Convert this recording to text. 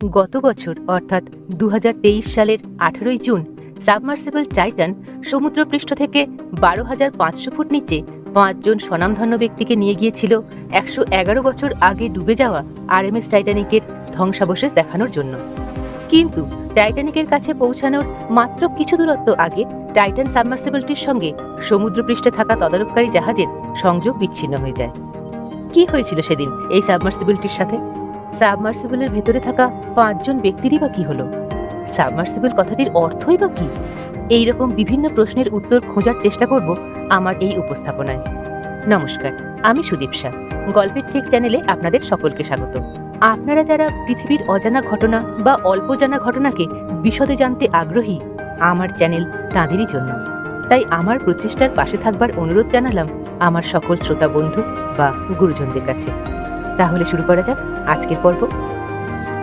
গত বছর, অর্থাৎ দুহাজার তেইশ সালের আঠেরোই জুন, সাবমার্সিবল টাইটান সমুদ্রপৃষ্ঠ থেকে বারো হাজার পাঁচশো ফুট নিচে পাঁচজন স্বনামধন্য ব্যক্তিকে নিয়ে গিয়েছিল একশো এগারো বছর আগে ডুবে যাওয়া আরএমএস টাইটানিকের ধ্বংসাবশেষ দেখানোর জন্য। কিন্তু টাইটানিকের কাছে পৌঁছানোর মাত্র কিছু দূরত্ব আগে টাইটান সাবমার্সিবলটির সঙ্গে সমুদ্রপৃষ্ঠে থাকা তদারককারী জাহাজের সংযোগ বিচ্ছিন্ন হয়ে যায়। কি হয়েছিল সেদিন এই সাবমার্সিবলটির সাথে? সাবমার্সিবলের ভেতরে থাকা পাঁচজন ব্যক্তিরই বা কি হলো? সাবমার্সিবল কথাটির অর্থই বা কি? এইরকম বিভিন্ন প্রশ্নের উত্তর খোঁজার চেষ্টা করব আমার এই উপস্থাপনায়। নমস্কার, আমি সুদীপ শাহ। গল্পের ঠিক চ্যানেলে আপনাদের সকলকে স্বাগত। আপনারা যারা পৃথিবীর অজানা ঘটনা বা অল্প জানা ঘটনাকে বিশদে জানতে আগ্রহী, আমার চ্যানেল তাঁদেরই জন্য। তাই আমার প্রচেষ্টার পাশে থাকবার অনুরোধ জানালাম আমার সকল শ্রোতা বন্ধু বা গুরুজনদের কাছে। তাহলে শুরু করা যাক আজকের পর্ব।